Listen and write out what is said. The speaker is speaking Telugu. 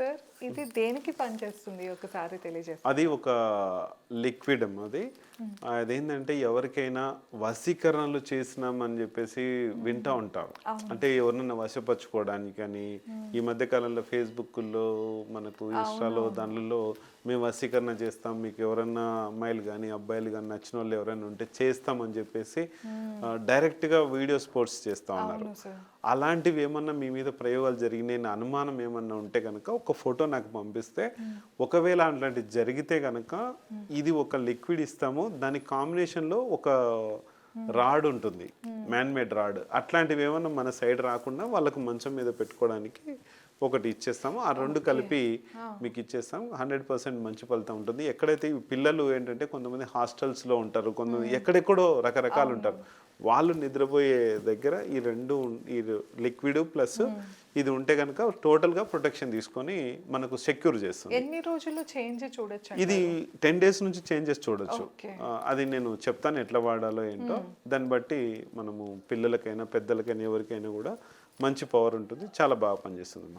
hacer ఇది దేనికి పనిచేస్తుంది ఒకసారి తెలియజేస్తారు? అది ఒక లిక్విడ్ అది. అదేంటంటే ఎవరికైనా వశీకరణలు చేసినామని చెప్పేసి వింటా ఉంటారు. అంటే ఎవరినైనా వశపరచుకోవడానికి కానీ ఈ మధ్య కాలంలో ఫేస్బుక్లో మనకు ఇన్స్టాలో దానిలో మేము వశీకరణ చేస్తాం మీకు ఎవరన్నా అమ్మాయిలు కానీ అబ్బాయిలు కానీ నచ్చిన వాళ్ళు ఎవరైనా ఉంటే చేస్తామని చెప్పేసి డైరెక్ట్గా వీడియోస్ పోస్ట్ చేస్తా ఉన్నారు. అలాంటివి ఏమన్నా మీ మీద ప్రయోగాలు జరిగినాయి అనుమానం ఏమన్నా ఉంటే కనుక ఒక ఫోటో నాకు పంపిస్తే ఒకవేళ అట్లాంటివి జరిగితే కనుక ఇది ఒక లిక్విడ్ ఇస్తాము. దాని కాంబినేషన్లో ఒక రాడ్ ఉంటుంది. Man made rod. అట్లాంటివి ఏమన్నా మన సైడ్ రాకుండా వాళ్ళకు మంచం మీద పెట్టుకోవడానికి ఒకటి ఇచ్చేస్తాము. ఆ రెండు కలిపి మీకు ఇచ్చేస్తాం హండ్రెడ్ పర్సెంట్ మంచి ఫలితం ఉంటుంది. ఎక్కడైతే పిల్లలు ఏంటంటే కొంతమంది హాస్టల్స్లో ఉంటారు కొంతమంది ఎక్కడెక్కడో రకరకాలు ఉంటారు. వాళ్ళు నిద్రపోయే దగ్గర ఈ రెండు ఈ లిక్విడ్ ప్లస్ ఇది ఉంటే కనుక టోటల్గా ప్రొటెక్షన్ తీసుకొని మనకు సెక్యూర్ చేస్తుంది. ఎన్ని రోజులు చేంజ్ చూడొచ్చు ఇది టెన్ డేస్ నుంచి చేంజెస్ చూడొచ్చు. అది నేను చెప్తాను ఎట్లా వాడాలో ఏంటో. దాన్ని బట్టి మనము పిల్లలకైనా పెద్దలకైనా ఎవరికైనా కూడా మంచి పవర్ ఉంటుంది. చాలా బాగా పనిచేస్తుంది అమ్మా